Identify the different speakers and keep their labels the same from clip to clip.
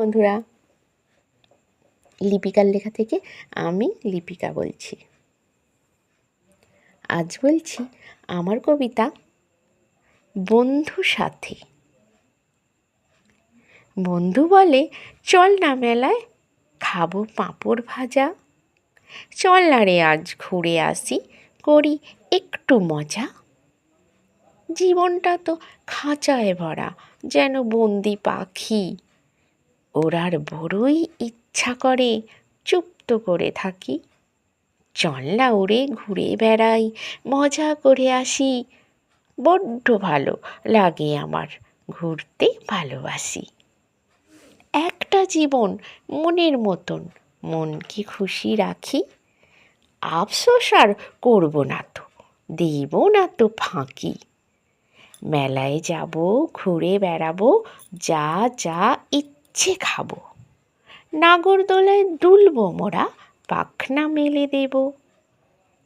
Speaker 1: বন্ধুরা? লিপিকার লেখা থেকে আমি লিপিকা বলছি। আজ বলছি, আমার কবিতা বন্ধু সাথী। বন্ধু বলে, চল না মেলায়, খাব পাঁপড় ভাজা। চল না রে, আজ ঘুরে আসি, করি একটু মজা। জীবনটা তো খাঁচায় ভরা, যেন বন্দি পাখি ওরার বড়ই ইচ্ছা করে চুপ্ত করে থাকি। চল না ওরে ঘুরে বেড়াই, মজা করে আসি। বড্ড ভালো লাগে আমার ঘুরতে ভালোবাসি। একটা জীবন মনের মতন মনকে খুশি রাখি? আফসোস আর করব না তো, দেব না তো ফাঁকি। মেলায় যাব, ঘুরে বেড়াবো, যা যা ইচ্ছে খাব? নাগরদোলায় দুলবো মোরা, পাখনা মেলে দেব।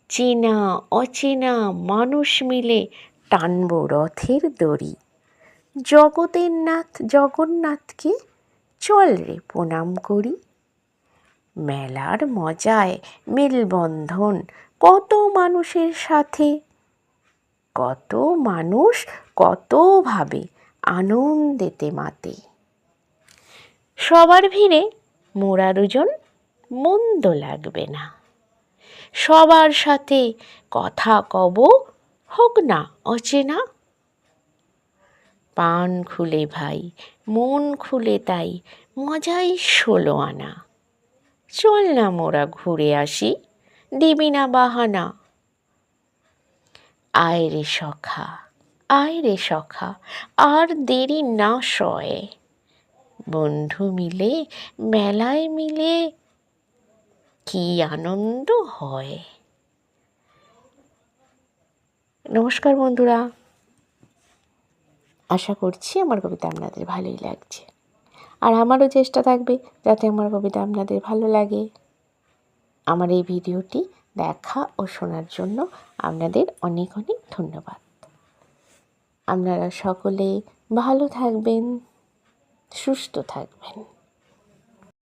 Speaker 1: চেনা, অচেনা মানুষ মিলে টানব রথের দড়ি। জগতের নাথ জগন্নাথকে চল রে প্রণাম করি। মেলার মজায় মেলবন্ধন কত মানুষের সাথে? কত মানুষ কতভাবে আনন্দেতে মাতে। সবার ভিড়ে মোরা দুজন মন্দ লাগবে না। সবার সাথে কথা কব, হোক না অচেনা। পান খুলে ভাই, মন খুলে তাই, মজাই ষোলো আনা। চল না মোরা ঘুরে আসি, দিবি না বাহানা। আয় রে সখা, আয় রে সখা, আর দেরি না সয়ে। বন্ধু মিলে, মেলায় মিলে, কি আনন্দ হয়। নমস্কার বন্ধুরা। আশা করছি আমার কবিতা আপনাদের ভালোই লাগছে। আর আমারও চেষ্টা থাকবে যাতে আমার কবিতা আপনাদের ভালো লাগে। আমার এই ভিডিওটি দেখা ও শোনার জন্য আপনাদের অনেক অনেক ধন্যবাদ। আপনারা সকলে ভালো থাকবেন। সুস্থ থাকবেন।